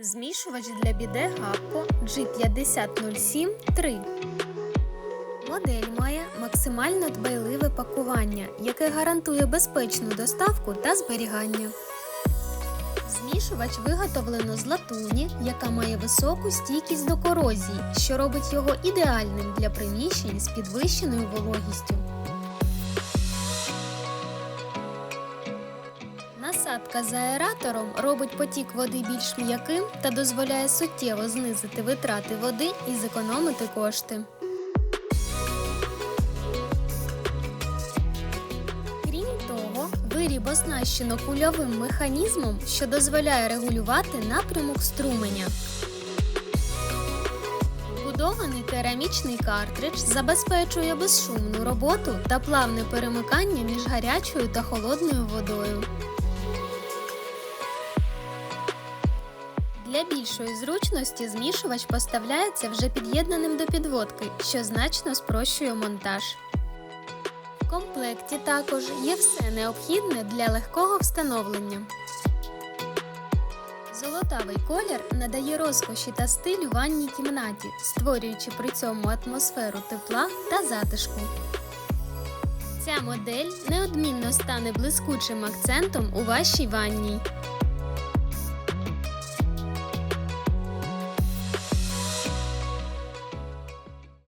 Змішувач для біде Гапко G5007-3. Модель має максимально дбайливе пакування, яке гарантує безпечну доставку та зберігання. Змішувач виготовлено з латуні, яка має високу стійкість до корозії, що робить його ідеальним для приміщень з підвищеною вологістю. Насадка з аератором робить потік води більш м'яким та дозволяє суттєво знизити витрати води і зекономити кошти. Крім того, виріб оснащено кульовим механізмом, що дозволяє регулювати напрямок струменя. Вбудований керамічний картридж забезпечує безшумну роботу та плавне перемикання між гарячою та холодною водою. Для більшої зручності змішувач поставляється вже під'єднаним до підводки, що значно спрощує монтаж. В комплекті також є все необхідне для легкого встановлення. Золотавий колір надає розкоші та стиль ванній кімнаті, створюючи при цьому атмосферу тепла та затишку. Ця модель неодмінно стане блискучим акцентом у вашій ванній.